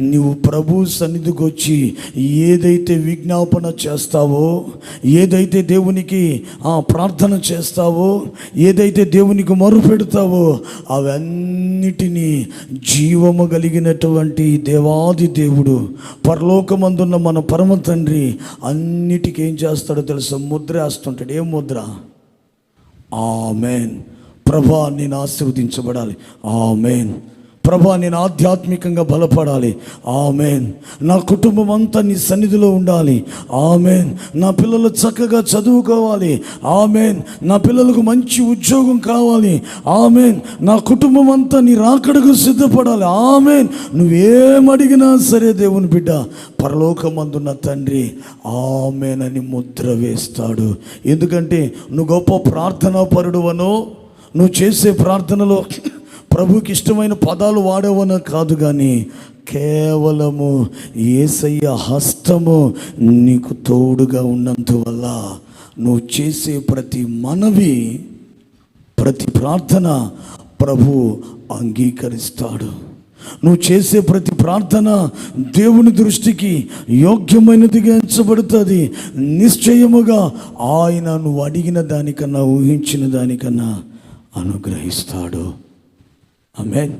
నువ్వు ప్రభు సన్నిధికి వచ్చి ఏదైతే విజ్ఞాపన చేస్తావో ఏదైతే దేవునికి ఆ ప్రార్థన చేస్తావో ఏదైతే దేవునికి మరుపెడతావో అవన్నిటినీ జీవము కలిగినటువంటి దేవాది దేవుడు పరలోకమందున్న మన పరమ తండ్రి అన్నిటికీ ఏం చేస్తాడో తెలుసా? ముద్ర వేస్తుంటాడు. ఏం ముద్ర? ఆమెన్. ప్రభా నేను ఆశీర్వదించబడాలి. ఆమెన్. ప్రభా నేను ఆధ్యాత్మికంగా బలపడాలి. ఆమెన్. నా కుటుంబం అంతా నీ సన్నిధిలో ఉండాలి. ఆమెన్. నా పిల్లలు చక్కగా చదువుకోవాలి. ఆమెన్. నా పిల్లలకు మంచి ఉద్యోగం కావాలి. ఆమెన్. నా కుటుంబం అంతా నీ రాకడకు సిద్ధపడాలి. ఆమెన్. నువ్వేమడిగినా సరే దేవుని బిడ్డ పరలోకమందున్న తండ్రి ఆమెనని ముద్ర వేస్తాడు. ఎందుకంటే నువ్వు గొప్ప ప్రార్థనా పరుడువను నువ్వు చేసే ప్రార్థనలో ప్రభుకి ఇష్టమైన పదాలు వాడేవన కాదు కానీ కేవలము ఏసయ్య హస్తము నీకు తోడుగా ఉన్నందువల్ల నువ్వు చేసే ప్రతి మనవి ప్రతి ప్రార్థన ప్రభు అంగీకరిస్తాడు. నువ్వు చేసే ప్రతి ప్రార్థన దేవుని దృష్టికి యోగ్యమైనదిగా ఎంచబడుతుంది. నిశ్చయముగా ఆయన నువ్వు అడిగిన దానికన్నా ఊహించిన దానికన్నా అనుగ్రహిస్తాడు. ఆమెన్